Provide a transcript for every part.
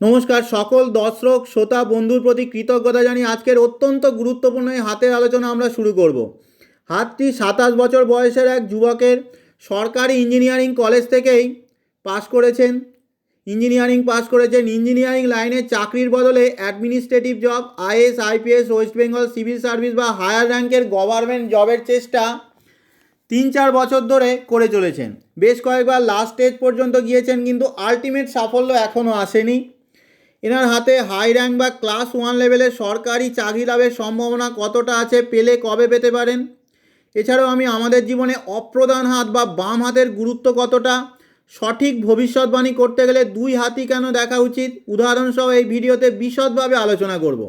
নমস্কার, সকল দর্শক, শ্রোতা, বন্ধুর প্রতি কৃতজ্ঞতা জানি আজকের অত্যন্ত গুরুত্বপূর্ণ এই হাতের আলোচনা আমরা শুরু করব। হাতটি সাতাশ বছর বয়সের এক যুবকের সরকারি ইঞ্জিনিয়ারিং কলেজ থেকেই পাশ করেছেন। ইঞ্জিনিয়ারিং পাস করেছেন। ইঞ্জিনিয়ারিং লাইনে চাকরির বদলে administrative job, IAS, IPS, West Bengal civil service বা হায়ার র্যাঙ্কের গভর্নমেন্ট জবের চেষ্টা তিন চার বছর ধরে করে চলেছেন। বেশ কয়েকবার লাস্ট স্টেজ পর্যন্ত গিয়েছেন কিন্তু আলটিমেট সাফল্য এখনও আসেনি। এনার হাতে হাই র্যাঙ্ক বা ক্লাস ওয়ান লেভেলের সরকারি চাকরি লাভের সম্ভাবনা কতটা আছে পেলে কবে পেতে পারেন? এছাড়াও আমি আমাদের জীবনে অপ্রধান হাত বা বাম হাতের গুরুত্ব কতটা? সঠিক ভবিষ্যৎবাণী করতে গেলে দুই হাতই কেন দেখা উচিত? উদাহরণসহ এই ভিডিওতে বিশদভাবে আলোচনা করব।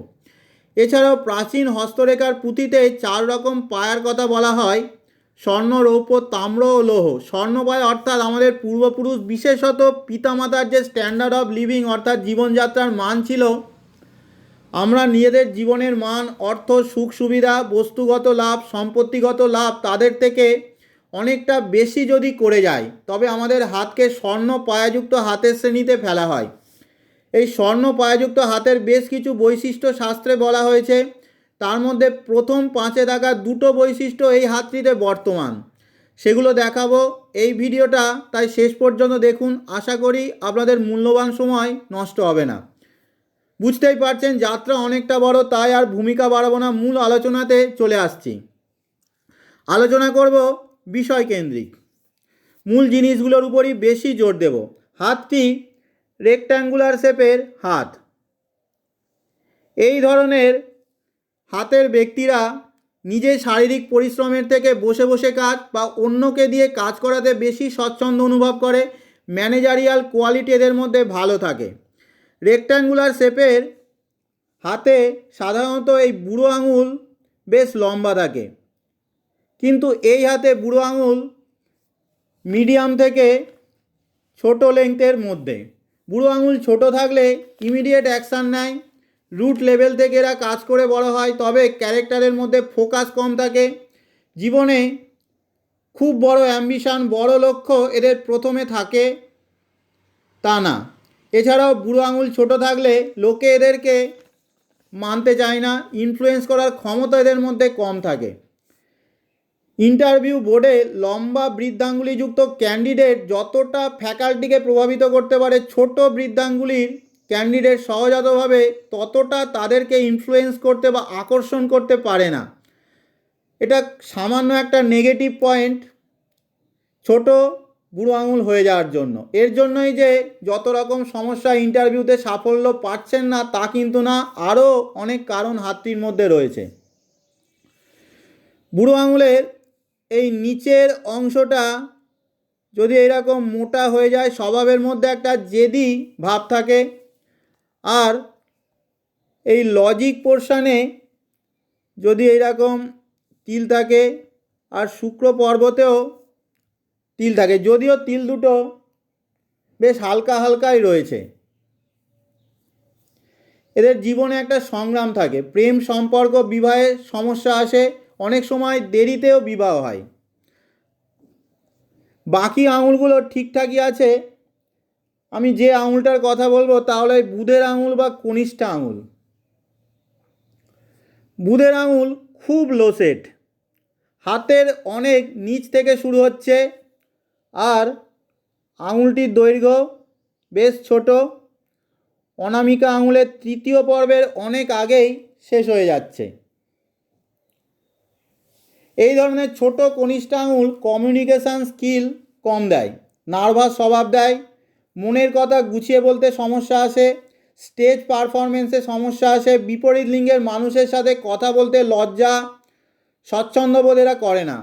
এছাড়াও প্রাচীন হস্তরেখার পুঁথিতে চার রকম পায়ার কথা বলা হয়। স্বর্ণ রৌপ্য তাম্র ও লৌহ। স্বর্ণপায় অর্থাৎ আমাদের পূর্বপুরুষ, বিশেষত পিতামাতার যে স্ট্যান্ডার্ড অফ লিভিং অর্থাৎ জীবনযাত্রার মান ছিল, আমরা নিজেদের জীবনের মান, অর্থ, সুখ, সুবিধা, বস্তুগত লাভ, সম্পত্তিগত লাভ, তাদের থেকে অনেকটা বেশি যদি করে যায়, তবে আমাদের হাতকে স্বর্ণ পায়াযুক্ত হাতের শ্রেণীতে ফেলা হয়। এই স্বর্ণ পায়াযুক্ত হাতের বেশ কিছু বৈশিষ্ট্য শাস্ত্রে বলা হয়েছে। তার মধ্যে প্রথম পাঁচে থাকা দুটো বৈশিষ্ট্য এই হাতটিতে বর্তমান। সেগুলো দেখাবো। এই ভিডিওটা তাই শেষ পর্যন্ত দেখুন। আশা করি আপনাদের মূল্যবান সময় নষ্ট হবে না। বুঝতেই পারছেন, যাত্রা অনেকটা বড়, তাই আর ভূমিকা বাড়াবো না। মূল আলোচনাতে চলে আসছি। আলোচনা করব বিষয় কেন্দ্রিক। মূল জিনিসগুলোর উপরই বেশি জোর দেব। হাতটি রেক্ট্যাঙ্গুলার শেপের হাত। এই ধরনের হাতের ব্যক্তিরা নিজের শারীরিক পরিশ্রমের থেকে বসে বসে কাজ বা অন্যকে দিয়ে কাজ করাতে বেশি স্বচ্ছন্দ অনুভব করে, ম্যানেজারিয়াল কোয়ালিটি এদের মধ্যে ভালো থাকে। রেক্ট্যাঙ্গুলার শেপের হাতে সাধারণত এই বুড়ো আঙুল বেশ লম্বা থাকে। কিন্তু এই হাতে বুড়ো আঙুল মিডিয়াম থেকে ছোট লেংথের মধ্যে। বুড়ো আঙুল ছোট থাকলে ইমিডিয়েট অ্যাকশান নেয় রুট লেভেল থেকে এরা কাজ করে বড় হয়, তবে ক্যারেক্টারের মধ্যে ফোকাস কম থাকে। জীবনে খুব বড় অ্যাম্বিশান বড় লক্ষ্য এদের প্রথমে থাকে তা না। এছাড়াও বুড়ো আঙুল ছোট থাকলে লোকে এদেরকে মানতে চায় না ইনফ্লুয়েন্স করার ক্ষমতা এদের মধ্যে কম থাকে। ইন্টারভিউ বোর্ডে লম্বা বৃদ্ধাঙ্গুলিযুক্ত ক্যান্ডিডেট যতটা ফ্যাকাল্টিকে প্রভাবিত করতে পারে, ছোট বৃদ্ধাঙ্গুলির ক্যান্ডিডেট সহজাতভাবে ততটা তাদেরকে ইনফ্লুয়েন্স করতে বা আকর্ষণ করতে পারে না। এটা সামান্য একটা নেগেটিভ পয়েন্ট ছোট বুড়ো আঙুল হয়ে যাওয়ার জন্য। এর জন্যই যে যত রকম সমস্যা ইন্টারভিউতে সাফল্য পাচ্ছেন না, তা কিন্তু না, আরও অনেক কারণ হাতটির মধ্যে রয়েছে। বুড়ো আঙুলের এই নিচের অংশটা যদি এরকম মোটা হয়ে যায়, স্বভাবের মধ্যে একটা জেদি ভাব থাকে। আর এই লজিক পোর্শানে যদি এইরকম তিল থাকে আর শুক্র পর্বতেও তিল থাকে, যদিও তিল দুটো বেশ হালকা হালকাই রয়েছে। এদের জীবনে একটা সংগ্রাম থাকে, প্রেম সম্পর্ক, বিবাহে সমস্যা আসে, অনেক সময় দেরিতেও বিবাহ হয়। বাকি আঙুলগুলো ঠিকঠাকই আছে আমি যে আঙুলটার কথা বলব তাহলে বুধের আঙুল বা কনিষ্ঠা আঙুল। বুধের আঙুল খুব লোসেট হাতের অনেক নিচ থেকে শুরু হচ্ছে আর আঙুলটির দৈর্ঘ্য বেশ ছোট। অনামিকা আঙুলের তৃতীয় পর্বের অনেক আগেই শেষ হয়ে যাচ্ছে। এই ধরনের ছোট কনিষ্ঠ আঙুল কমিউনিকেশান স্কিল কম দেয় নার্ভাস স্বভাব দেয় মনের কথা গুছিয়ে বলতে সমস্যা আসে স্টেজ পারফরমেন্সে সমস্যা আসে, বিপরীত লিঙ্গের মানুষের সাথে কথা বলতে লজ্জা স্বচ্ছন্দবোধ এরা করে না।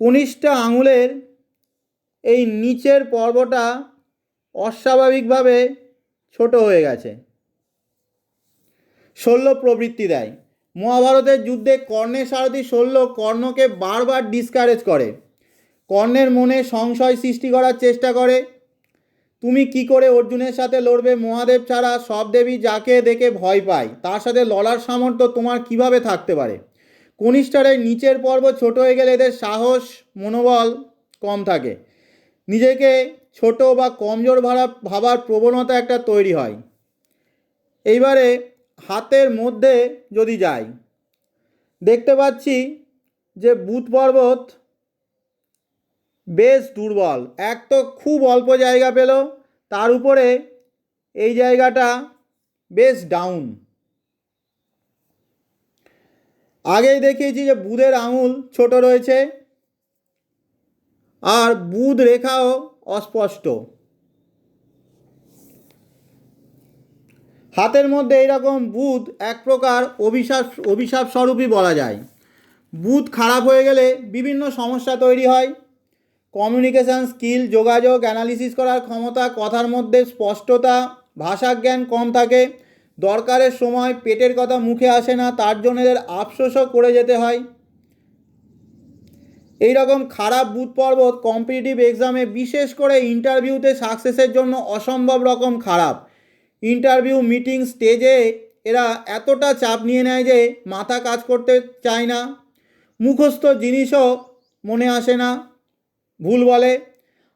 কনিষ্ঠ আঙুলের এই নিচের পর্বটা অস্বাভাবিকভাবে ছোট হয়ে গেছে। শল্য প্রবৃত্তি দেয়। মহাভারতের যুদ্ধে কর্ণের সারথি শল্য কর্ণকে বারবার ডিসকারেজ করে। কর্ণের মনে সংশয় সৃষ্টি করার চেষ্টা করে। তুমি কি করে অর্জুনের সাথে লড়বে? মহাদেব ছাড়া সব দেবী যাকে দেখে ভয় পায়, তার সাথে লড়ার সামর্থ্য তোমার কীভাবে থাকতে পারে? কনিষ্ঠার নিচের পর্ব ছোট হয়ে গেলে এদের সাহস, মনোবল কম থাকে। নিজেকে ছোট বা কমজোর ভাড়া ভাবার প্রবণতা একটা তৈরি হয়। এইবারে হাতের মধ্যে যদি যাই, দেখতে পাচ্ছি যে বুধ পর্বত বেশ দুর্বল। এক তো খুব অল্প জায়গা পেল তার উপরে এই জায়গাটা বেশ ডাউন আগেই দেখিয়েছি যে বুধের আঙুল ছোট রয়েছে আর বুধ রেখাও অস্পষ্ট। হাতের মধ্যে এইরকম বুধ এক প্রকার অভিশাপ অভিশাপ স্বরূপই বলা যায়। বুধ খারাপ হয়ে গেলে বিভিন্ন সমস্যা তৈরি হয়। কমিউনিকেশান স্কিল যোগাযোগ অ্যানালিসিস করার ক্ষমতা, কথার মধ্যে স্পষ্টতা, ভাষাজ্ঞান কম থাকে, দরকারের সময় পেটের কথা মুখে আসে না, তার জন্য এদের আফসোসও করে যেতে হয়। এই রকম খারাপ বুথ পর্বত কম্পিটিটিভ এক্সামে বিশেষ করে ইন্টারভিউতে সাকসেসের জন্য অসম্ভব রকম খারাপ। ইন্টারভিউ মিটিং স্টেজে এরা এতটা চাপ নিয়ে নেয় যে মাথা কাজ করতে চায় না। মুখস্থ জিনিসও মনে আসে না। ভুল বলে।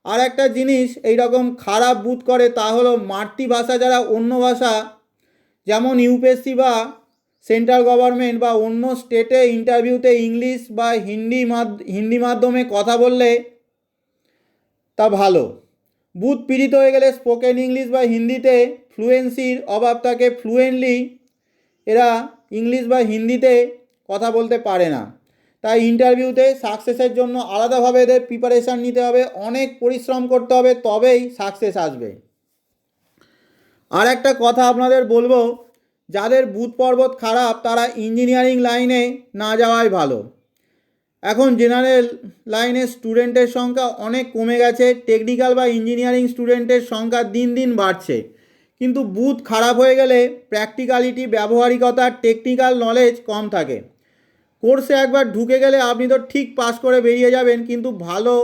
আর একটা জিনিস এই রকম খারাপ বুথ করে তা হলো মাতৃভাষা যারা অন্য ভাষা, যেমন ইউপিএসসি বা সেন্ট্রাল গভর্নমেন্ট বা অন্য স্টেটে ইন্টারভিউতে ইংলিশ বা হিন্দি হিন্দি মাধ্যমে কথা বললে তা ভালো। বুথ পীড়িত হয়ে গেলে স্পোকেন ইংলিশ বা হিন্দিতে ফ্লুয়েন্সির অভাব থাকে ফ্লুয়েন্টলি এরা ইংলিশ বা হিন্দিতে কথা বলতে পারে না। তাই ইন্টারভিউতে সাকসেসের জন্য আলাদাভাবে এদের প্রিপারেশান নিতে হবে, অনেক পরিশ্রম করতে হবে, তবেই সাকসেস আসবে। আর একটা কথা আপনাদের বলব, যাদের বুথ পর্বত খারাপ, তারা ইঞ্জিনিয়ারিং লাইনে না যাওয়াই ভালো। এখন জেনারেল লাইনের স্টুডেন্টের সংখ্যা অনেক কমে গেছে টেকনিক্যাল বা ইঞ্জিনিয়ারিং স্টুডেন্টের সংখ্যা দিন দিন বাড়ছে। কিন্তু বুথ খারাপ হয়ে গেলে প্র্যাকটিক্যালিটি ব্যবহারিকতা টেকনিক্যাল নলেজ কম থাকে। কোর্সে একবার ঢুকে গেলে আপনি তো ঠিক পাস করে বেরিয়ে যাবেন, কিন্তু ভালো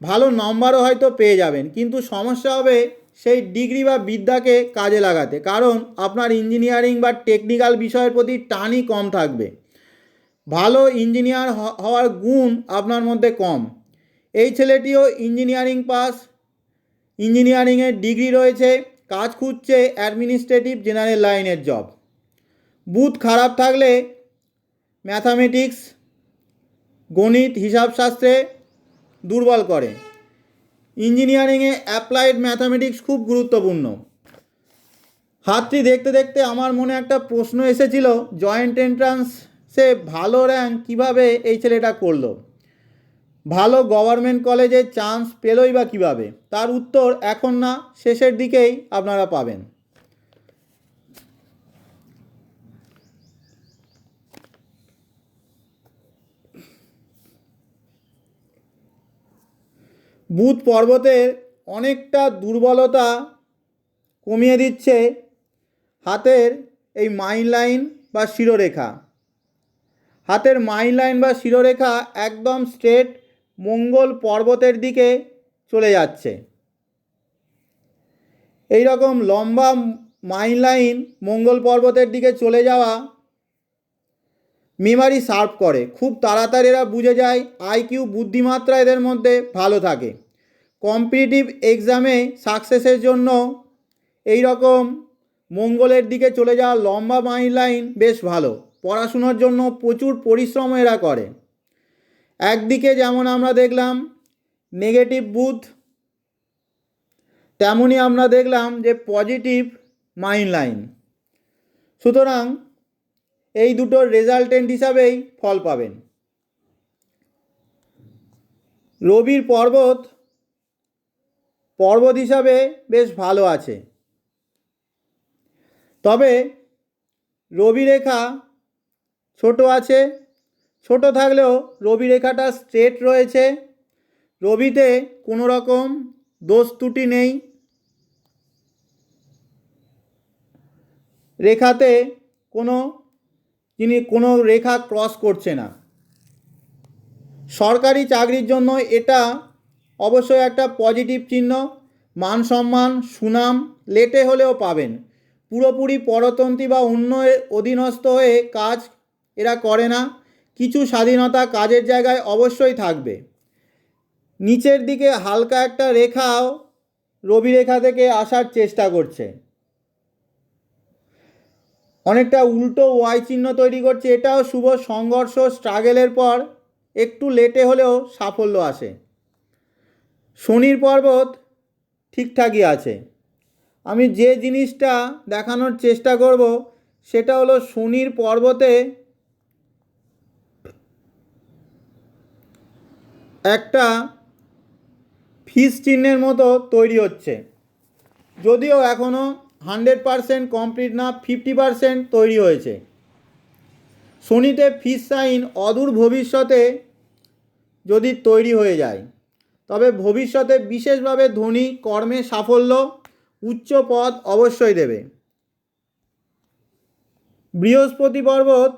ভালো নম্বরও হয়তো পেয়ে যাবেন। কিন্তু সমস্যা হবে সেই ডিগ্রি বা বিদ্যাকে কাজে লাগাতে, কারণ আপনার ইঞ্জিনিয়ারিং বা টেকনিক্যাল বিষয়ের প্রতি টানই কম থাকবে। ভালো ইঞ্জিনিয়ার হওয়ার গুণ আপনার মধ্যে কম। এই ছেলেটিও ইঞ্জিনিয়ারিং পাস ইঞ্জিনিয়ারিংয়ের ডিগ্রি রয়েছে, কাজ খুঁজছে অ্যাডমিনিস্ট্রেটিভ জেনারেল লাইনের জব। বুথ খারাপ থাকলে ম্যাথামেটিক্স, গণিত, হিসাবশাস্ত্রে দুর্বল করে। ইঞ্জিনিয়ারিংয়ে অ্যাপ্লাইড ম্যাথামেটিক্স খুব গুরুত্বপূর্ণ। হাতটি দেখতে দেখতে আমার মনে একটা প্রশ্ন এসেছিল, জয়েন্ট এন্ট্রান্সে ভালো র্যাঙ্ক কীভাবে এই ছেলেটা করল? ভালো গভর্নমেন্ট কলেজে চান্স পেলই বা কীভাবে? তার উত্তর এখন না, শেষের দিকেই আপনারা পাবেন। বুধ পর্বতের অনেকটা দুর্বলতা কমিয়ে দিচ্ছে হাতের এই মাইন লাইন বা শিরোরেখা। হাতের মাইন লাইন বা শিরোরেখা একদম স্ট্রেট মঙ্গল পর্বতের দিকে চলে যাচ্ছে। এই রকম লম্বা মাইন লাইন মঙ্গল পর্বতের দিকে চলে যাওয়া মেমারি সার্ভ করে। খুব তাড়াতাড়ি এরা বুঝে যায় আইকিউ বুদ্ধিমাত্রা এদের মধ্যে ভালো থাকে। কম্পিটিটিভ এক্সামে সাকসেসের জন্য এই রকম মঙ্গলের দিকে চলে যাওয়া লম্বা মাইন লাইন বেশ ভালো। পড়াশুনোর জন্য প্রচুর পরিশ্রম এরা করে। একদিকে যেমন আমরা দেখলাম নেগেটিভ বুথ, তেমনই আমরা দেখলাম যে পজিটিভ মাইন্ড লাইন সুতরাং এই দুটোর রেজাল্টেন্ট হিসাবেই ফল পাবেন। রবির পর্বত পর্বত হিসাবে বেশ ভালো আছে। তবে রবি রেখা ছোট আছে। ছোট থাকলেও রবি রেখাটা স্ট্রেট রয়েছে। রবিতে কোনো রকম দোষ ত্রুটি নেই। রেখাতে কোনো, যিনি কোনো রেখা ক্রস করছে না। সরকারি চাকরির জন্য এটা অবশ্যই একটা পজিটিভ চিহ্ন, মান সম্মান, সুনাম, লেটে হলেও পাবেন। পুরোপুরি পরতন্ত্রী বা অন্য অধীনস্থ হয়ে কাজ এরা করে না। কিছু স্বাধীনতা কাজের জায়গায় অবশ্যই থাকবে। নিচের দিকে হালকা একটা রেখাও রবি রেখা থেকে আসার চেষ্টা করছে। অনেকটা উল্টো ওয়াই চিহ্ন তৈরি করছে। এটাও শুভ সংঘর্ষ স্ট্রাগেলের পর একটু লেটে হলেও সাফল্য আসে। শনির পর্বত ঠিকঠাকই আছে। আমি যে জিনিসটা দেখানোর চেষ্টা করব, সেটা হলো শনির পর্বতে একটা ফিস চিহ্নের মতো তৈরি হচ্ছে। যদিও এখনও হান্ড্রেড পারসেন্ট কমপ্লিট না, ফিফটি পারসেন্ট তৈরি হয়েছে। শনিতে ফিস সাইন অদূর ভবিষ্যতে যদি তৈরি হয়ে যায়। তবে ভবিষ্যতে বিশেষভাবে ধনী কর্মে সাফল্য উচ্চ পদ অবশ্যই দেবে। বৃহস্পতি পর্বত,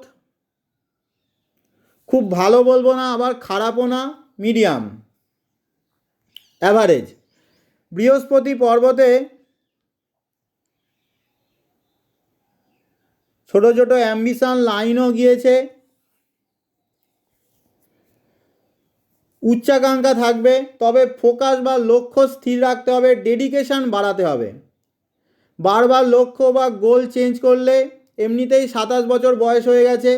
খুব ভালো বলব না, আবার খারাপও না, মিডিয়াম। অ্যাভারেজ বৃহস্পতি পর্বতে ছোট ছোট অ্যাম্বিশন লাইনও গিয়েছে উচ্চাকাঙ্ক্ষা থাকবে, তবে ফোকাস বা লক্ষ্য স্থির রাখতে হবে, ডেডিকেশন বাড়াতে হবে। বারবার লক্ষ্য বা গোল চেঞ্জ করলে এমনিতেই সাতাশ বছর বয়স হয়ে গেছে,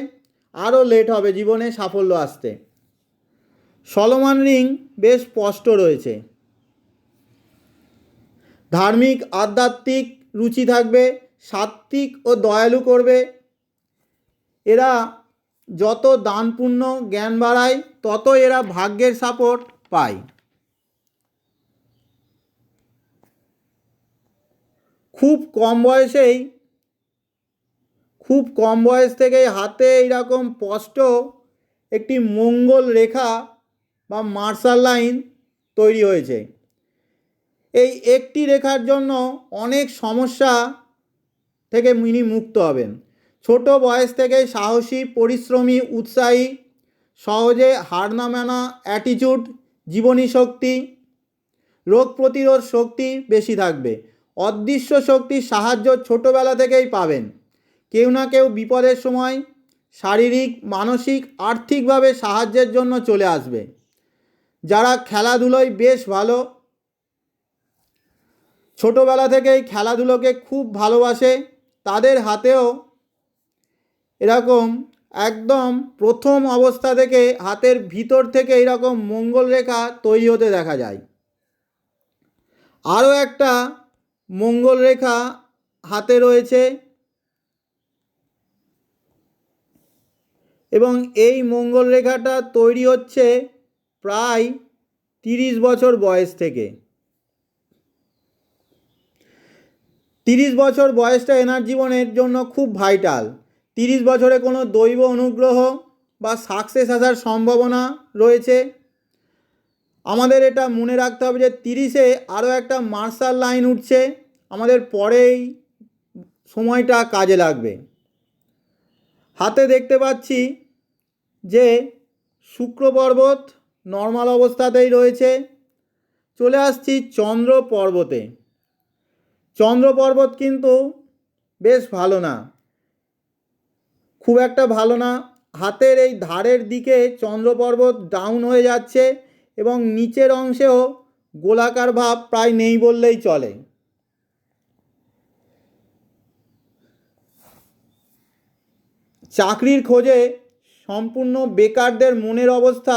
আরও লেট হবে জীবনে সাফল্য আসতে। সলমান রিং বেশ স্পষ্ট রয়েছে। ধার্মিক, আধ্যাত্মিক রুচি থাকবে, সাত্ত্বিক ও দয়ালু করবে। এরা যত দানপূর্ণ জ্ঞান বাড়ায়, তত এরা ভাগ্যের সাপোর্ট পায়। খুব কম বয়সেই, খুব কম বয়স থেকেই হাতে এইরকম স্পষ্ট একটি মঙ্গল রেখা বা মার্শাল লাইন তৈরি হয়েছে। এই একটি রেখার জন্য অনেক সমস্যা থেকে মিনি মুক্ত হবেন। ছোট বয়স থেকে সাহসী, পরিশ্রমী, উৎসাহী, সহজে হার না মানা অ্যাটিচিউড জীবনী শক্তি, রোগ প্রতিরোধ শক্তি বেশি থাকবে। অদৃশ্য শক্তির সাহায্য ছোটোবেলা থেকেই পাবেন। কেউ না কেউ বিপদের সময় শারীরিক, মানসিক, আর্থিকভাবে সাহায্যের জন্য চলে আসবে। যারা খেলাধুলোয় বেশ ভালো, ছোটোবেলা থেকেই খেলাধুলোকে খুব ভালোবাসে, তাদের হাতেও এরকম একদম প্রথম অবস্থা থেকে হাতের ভিতর থেকে এরকম মঙ্গল রেখা তৈরি হতে দেখা যায়। আরও একটা মঙ্গল রেখা হাতে রয়েছে। এবং এই মঙ্গল রেখাটা তৈরি হচ্ছে প্রায় তিরিশ বছর বয়স থেকে। তিরিশ বছর বয়সটা এনার জীবনের জন্য খুব ভাইটাল। তিরিশ বছরে কোনো দৈব অনুগ্রহ বা সাকসেস আসার সম্ভাবনা রয়েছে। আমাদের এটা মনে রাখতে হবে যে তিরিশে আরও একটা মার্শাল লাইন উঠছে। আমাদের পরেই সময়টা কাজে লাগবে। হাতে দেখতে পাচ্ছি যে শুক্র পর্বত নর্মাল অবস্থাতেই রয়েছে। চলে আসছি চন্দ্র পর্বতে। চন্দ্র পর্বত কিন্তু বেশ ভালো না। খুব একটা ভালো না। হাতের এই ধারের দিকে চন্দ্র পর্বত ডাউন হয়ে যাচ্ছে এবং নিচের অংশেও গোলাকার ভাব প্রায় নেই বললেই চলে। চাকরির খোঁজে সম্পূর্ণ বেকারদের মনের অবস্থা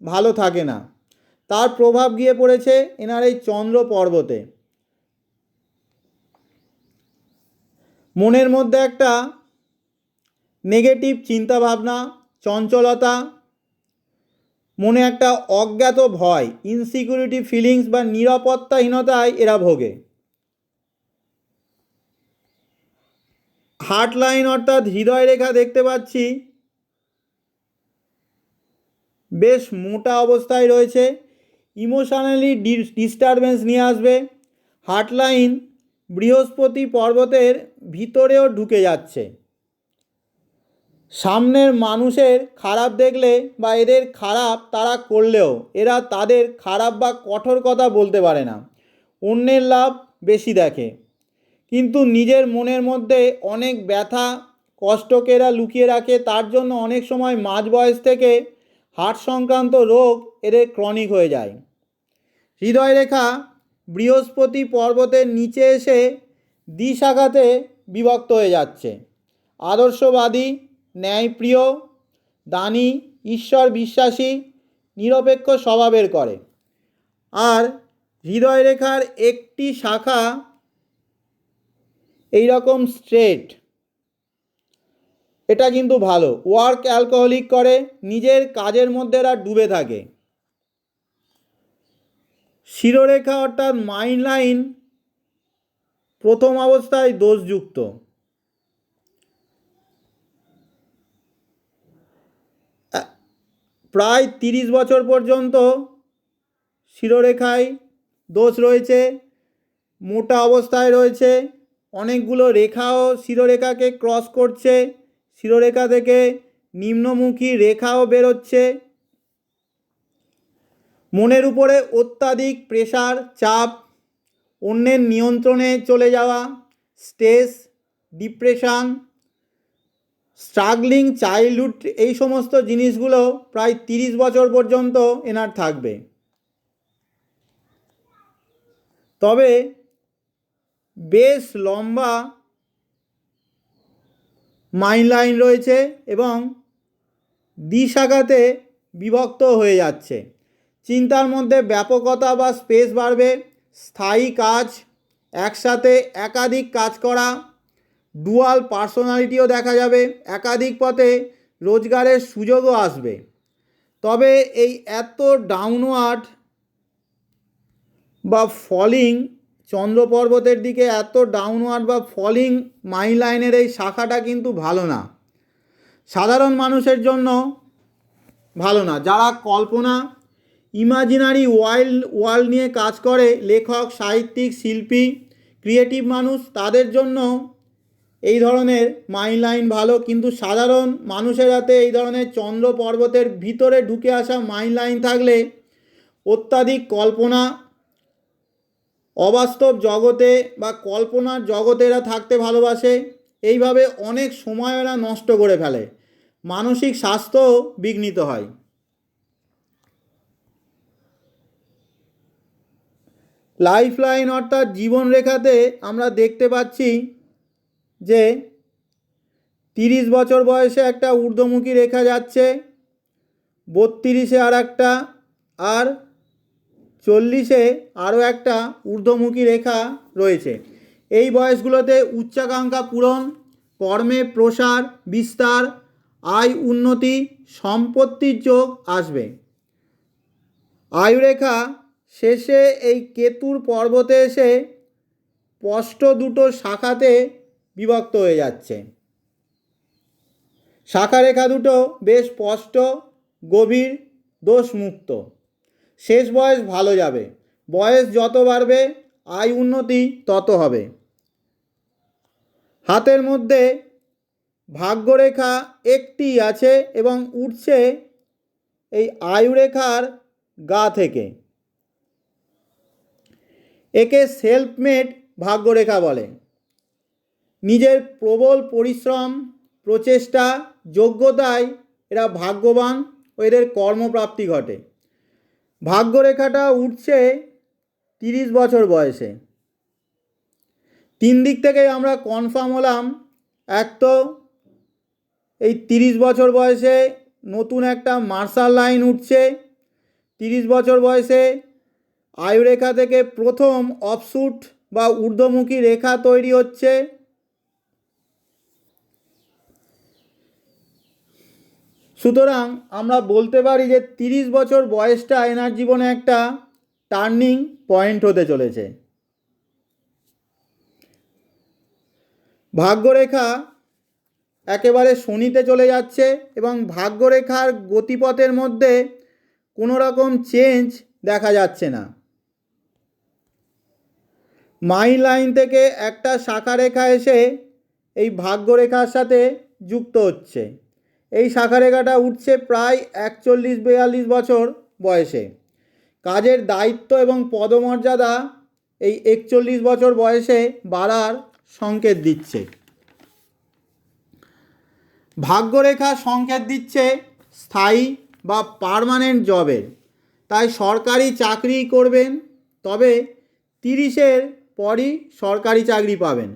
ভালো থাকে না। তার প্রভাব গিয়ে পড়েছে এনার এই চন্দ্র পর্বতে মনের মধ্যে একটা নেগেটিভ চিন্তাভাবনা, চঞ্চলতা, মনে একটা অজ্ঞাত ভয় ইনসিকিউরিটি ফিলিংস বা নিরাপত্তাহীনতায় এরা ভোগে। হার্ট লাইন অর্থাৎ হৃদয় রেখা দেখতে পাচ্ছি। বেশ মোটা অবস্থায় রয়েছে। ইমোশনালি ডিস্টারবেন্স নিয়ে আসবে। হার্ট লাইন বৃহস্পতি পর্বতের ভিতরেও ঢুকে যাচ্ছে। সামনের মানুষের খারাপ দেখলে বা এদের খারাপ তারা করলেও এরা তাদের খারাপ বা কঠোর কথা বলতে পারে না। অন্যের লাভ বেশি দেখে। কিন্তু নিজের মনের মধ্যে অনেক ব্যথা কষ্টকে এরা লুকিয়ে রাখে তার জন্য অনেক সময় মাঝ বয়স থেকে হার্ট সংক্রান্ত রোগ এদের ক্রনিক হয়ে যায়। হৃদয় রেখা বৃহস্পতি পর্বতের নিচে এসে দ্বিশাখাতে বিভক্ত হয়ে যাচ্ছে। আদর্শবাদী ন্যায়প্রিয়, দানী, ঈশ্বর বিশ্বাসী, নিরপেক্ষ স্বভাবের করে। আর হৃদয় রেখার একটি শাখা এই রকম স্ট্রেট। এটা কিন্তু ভালো। ওয়ার্ক অ্যালকোহলিক করে, নিজের কাজের মধ্যে এরা ডুবে থাকে। শিরোরেখা অর্থাৎ মাইন্ড লাইন প্রথম অবস্থায় দোষযুক্ত। প্রায় তিরিশ বছর পর্যন্ত শিরোরেখায় দোষ রয়েছে, মোটা অবস্থায় রয়েছে, অনেকগুলো রেখাও শিরোরেখাকে ক্রস করছে, শিরোরেখা থেকে নিম্নমুখী রেখাও বেরোচ্ছে। মনের উপরে অত্যাধিক প্রেশার চাপ, অন্যের নিয়ন্ত্রণে চলে যাওয়া স্ট্রেস ডিপ্রেশন স্ট্রাগলিং, চাইল্ডহুড এই সমস্ত জিনিসগুলো প্রায় তিরিশ বছর পর্যন্ত এনার থাকবে। তবে বেশ লম্বা মাইন লাইন রয়েছে এবং দ্বিশাখাতে বিভক্ত হয়ে যাচ্ছে। চিন্তার মধ্যে ব্যাপকতা বা স্পেস বাড়বে, স্থায়ী কাজ, একসাথে একাধিক কাজ করা ডুয়াল পার্সোনালিটিও দেখা যাবে, একাধিক পথে রোজগারের সুযোগও আসবে। তবে এই এত ডাউনওয়ার্ড বা ফলিং চন্দ্র পর্বতের দিকে এত ডাউনওয়ার্ড বা ফলিং মাই লাইনের এই শাখাটা কিন্তু ভালো না। সাধারণ মানুষের জন্য ভালো না। যারা কল্পনা ইমাজিনারি ওয়াইল্ড ওয়ার্ল্ড নিয়ে কাজ করে, লেখক, সাহিত্যিক, শিল্পী ক্রিয়েটিভ মানুষ, তাদের জন্য এই ধরনের মাইন লাইন ভালো, কিন্তু সাধারণ মানুষের হাতে এই ধরনের চন্দ্র পর্বতের ভিতরে ঢুকে আসা মাইন লাইন থাকলে অত্যাধিক কল্পনা, অবাস্তব জগতে বা কল্পনার জগতে এরা থাকতে ভালোবাসে। এইভাবে অনেক সময় এরা নষ্ট করে ফেলে। মানসিক স্বাস্থ্যও বিঘ্নিত হয়। লাইফ লাইন অর্থাৎ জীবনরেখাতে আমরা দেখতে পাচ্ছি যে তিরিশ বছর বয়সে একটা ঊর্ধ্বমুখী রেখা যাচ্ছে, বত্রিশে আর একটা, আর চল্লিশে আরও একটা ঊর্ধ্বমুখী রেখা রয়েছে। এই বয়সগুলোতে উচ্চাকাঙ্ক্ষা পূরণ, কর্মে প্রসার, বিস্তার, আয় উন্নতি, সম্পত্তির যোগ আসবে। আয়ুরেখা শেষে এই কেতুর পর্বতে এসে স্পষ্ট দুটো শাখাতে বিভক্ত হয়ে যাচ্ছে। শাখা রেখা দুটো বেশ স্পষ্ট, গভীর, দোষমুক্ত। শেষ বয়স ভালো যাবে। বয়স যত বাড়বে, আয় উন্নতি তত হবে। হাতের মধ্যে ভাগ্যরেখা একটি আছে এবং উঠছে এই আয়ুরেখার গা থেকে। একে সেলফ মেড ভাগ্যরেখা বলে। নিজের প্রবল পরিশ্রম, প্রচেষ্টা, যোগ্যতায় এরা ভাগ্যবান ও এদের কর্মপ্রাপ্তি ঘটে। ভাগ্যরেখাটা উঠছে তিরিশ বছর বয়সে। তিন দিক থেকেই আমরা কনফার্ম হলাম, এক তো এই তিরিশ বছর বয়সে নতুন একটা মার্শাল লাইন উঠছে। তিরিশ বছর বয়সে আয়ুরেখা থেকে প্রথম অফশুট বা ঊর্ধ্বমুখী রেখা তৈরি হচ্ছে। সুতরাং আমরা বলতে পারি যে তিরিশ বছর বয়সটা এনার জীবনে একটা টার্নিং পয়েন্ট হতে চলেছে। ভাগ্যরেখা একেবারে শনিতে চলে যাচ্ছে এবং ভাগ্যরেখার গতিপথের মধ্যে কোনো রকম চেঞ্জ দেখা যাচ্ছে না। মাই লাইন থেকে একটা শাখা রেখা এসে এই ভাগ্যরেখার সাথে যুক্ত হচ্ছে। এই শাখা রেখাটা উঠছে প্রায় একচল্লিশ বিয়াল্লিশ বছর বয়সে। কাজের দায়িত্ব এবং পদমর্যাদা এই একচল্লিশ বছর বয়সে বাড়ার সংকেত দিচ্ছে। ভাগ্যরেখা সংকেত দিচ্ছে স্থায়ী বা পার্মানেন্ট জবের। তাই সরকারি চাকরি করবেন, তবে তিরিশের পরই সরকারি চাকরি পাবেন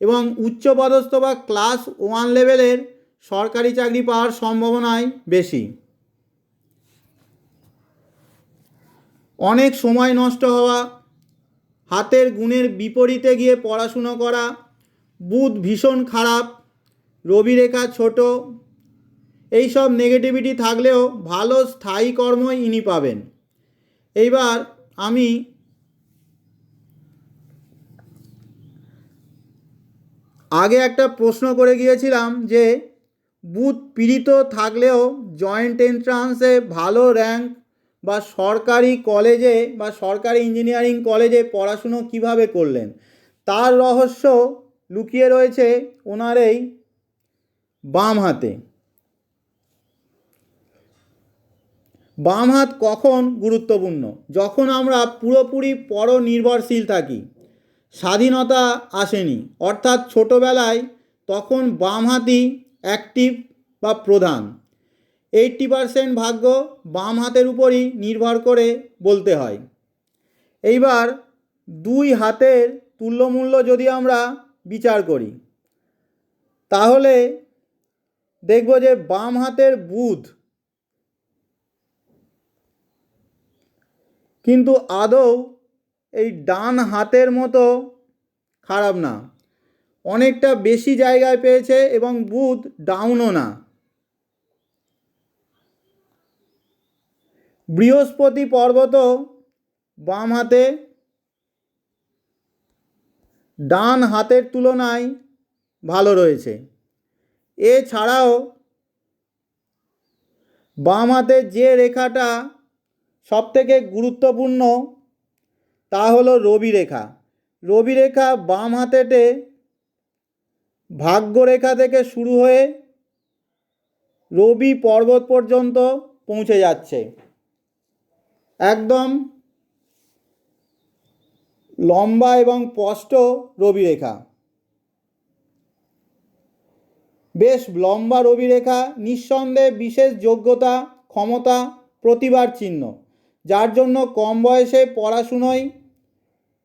এবং উচ্চপদস্থ বা ক্লাস ওয়ান লেভেলের সরকারি চাকরি পাওয়ার সম্ভাবনাই বেশি। অনেক সময় নষ্ট হওয়া, হাতের গুণের বিপরীতে গিয়ে পড়াশুনো করা, বুধ ভীষণ খারাপ রবি রেখা ছোট, এইসব নেগেটিভিটি থাকলেও ভালো স্থায়ী কর্মই ইনি পাবেন। এইবার আমি আগে একটা প্রশ্ন করে গিয়েছিলাম যে বুথ পীড়িত থাকলেও জয়েন্ট এন্ট্রান্সে ভালো র্যাঙ্ক বা সরকারি কলেজে বা সরকারি ইঞ্জিনিয়ারিং কলেজে পড়াশুনো কীভাবে করলেন? তার রহস্য লুকিয়ে রয়েছে ওনার এই বাম হাতে। বাম হাত কখন গুরুত্বপূর্ণ? যখন আমরা পুরোপুরি পরনির্ভরশীল থাকি, স্বাধীনতা আসেনি, অর্থাৎ ছোটোবেলায় তখন বাম হাতই অ্যাক্টিভ বা প্রধান। এইট্টি পারসেন্ট ভাগ্য বাম হাতের উপরই নির্ভর করে বলতে হয়। এইবার দুই হাতের তুল্যমূল্য যদি আমরা বিচার করি, তাহলে দেখব যে বাম হাতের বুধ কিন্তু আদৌ এই ডান হাতের মতো খারাপ না। অনেকটা বেশি জায়গায় পেয়েছে এবং বুধ ডাউনও না। বৃহস্পতি পর্বত বাম হাতে, ডান হাতের তুলনায় ভালো রয়েছে। এছাড়াও বাম হাতের যে রেখাটা সবথেকে গুরুত্বপূর্ণ তা হলো রবি রেখা। রবি রেখা বাম হাতেতে ভাগ্যরেখা থেকে শুরু হয়ে রবি পর্বত পর্যন্ত পৌঁছে যাচ্ছে। একদম লম্বা এবং স্পষ্ট রবি রেখা বেশ লম্বা রবি রেখা নিঃসন্দেহে বিশেষ যোগ্যতা, ক্ষমতা, প্রতিভার চিহ্ন, যার জন্য কম বয়সে পড়াশুনোয়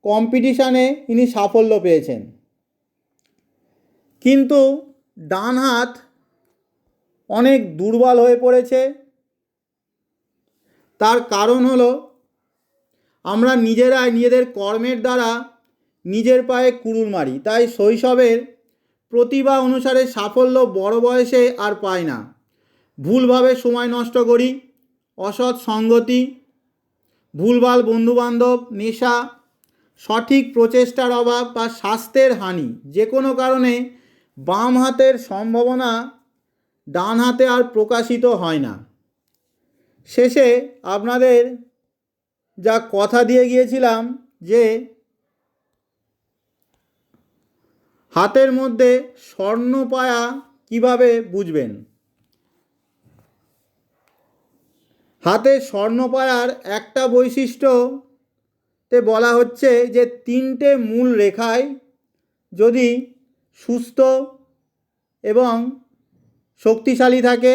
কম্পিটিশানে ইনি সাফল্য পেয়েছেন। কিন্তু ডান হাত অনেক দুর্বল হয়ে পড়েছে। তার কারণ হলো, আমরা নিজেরাই নিজেদের কর্মের দ্বারা নিজের পায়ে কুড়ুল মারি। তাই শৈশবের প্রতিভা অনুসারে সাফল্য বড় বয়সে আর পায় না। ভুলভাবে সময় নষ্ট করি, অসৎ সঙ্গতি, ভুলভাল বন্ধুবান্ধব, নেশা, সঠিক প্রচেষ্টার অভাব বা স্বাস্থ্যের হানি, যে কোনো কারণে বাম হাতের সম্ভাবনা ডান হাতে আর প্রকাশিত হয় না। শেষে আপনাদের যা কথা দিয়ে গিয়েছিলাম যে হাতের মধ্যে স্বর্ণ পায়া কীভাবে বুঝবেন? হাতে স্বর্ণ পায়ার একটা বৈশিষ্ট্যতে বলা হচ্ছে যে তিনটে মূল রেখায় যদি সুস্থ এবং শক্তিশালী থাকে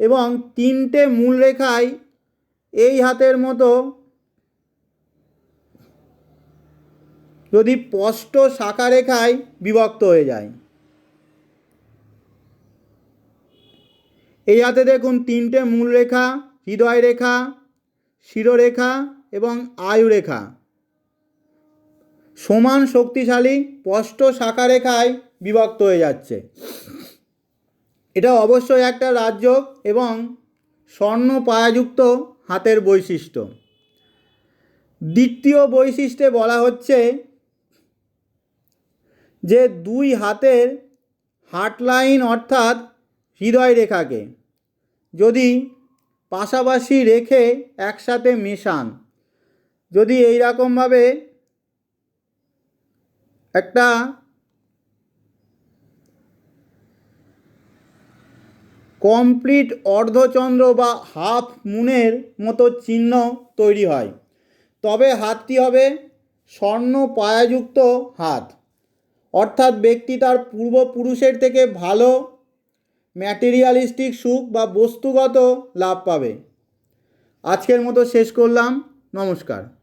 এবং তিনটে মূল রেখায় এই হাতের মতো যদি স্পষ্ট শাখা রেখায় বিভক্ত হয়ে যায়। এই হাতে দেখুন তিনটে মূল রেখা, হৃদয় রেখা, শিরোরেখা এবং আয়ু রেখা। সমান শক্তিশালী স্পষ্ট শাখা রেখায় বিভক্ত হয়ে যাচ্ছে। এটা অবশ্যই একটা রাজ্য এবং স্বর্ণ পায়াযুক্ত হাতের বৈশিষ্ট্য। দ্বিতীয় বৈশিষ্ট্যে বলা হচ্ছে যে দুই হাতের হার্টলাইন অর্থাৎ হৃদয় রেখাকে যদি পাশাপাশি রেখে একসাথে মেশান, যদি এই রকমভাবে একটা কমপ্লিট অর্ধচন্দ্র বা হাফ মুনের মতো চিহ্ন তৈরি হয়। তবে হাতটি হবে স্বর্ণ পায়াযুক্ত হাত। অর্থাৎ ব্যক্তি তার পূর্বপুরুষের থেকে ভালো ম্যাটেরিয়ালিস্টিক সুখ বা বস্তুগত লাভ পাবে। আজকের মতো শেষ করলাম। নমস্কার।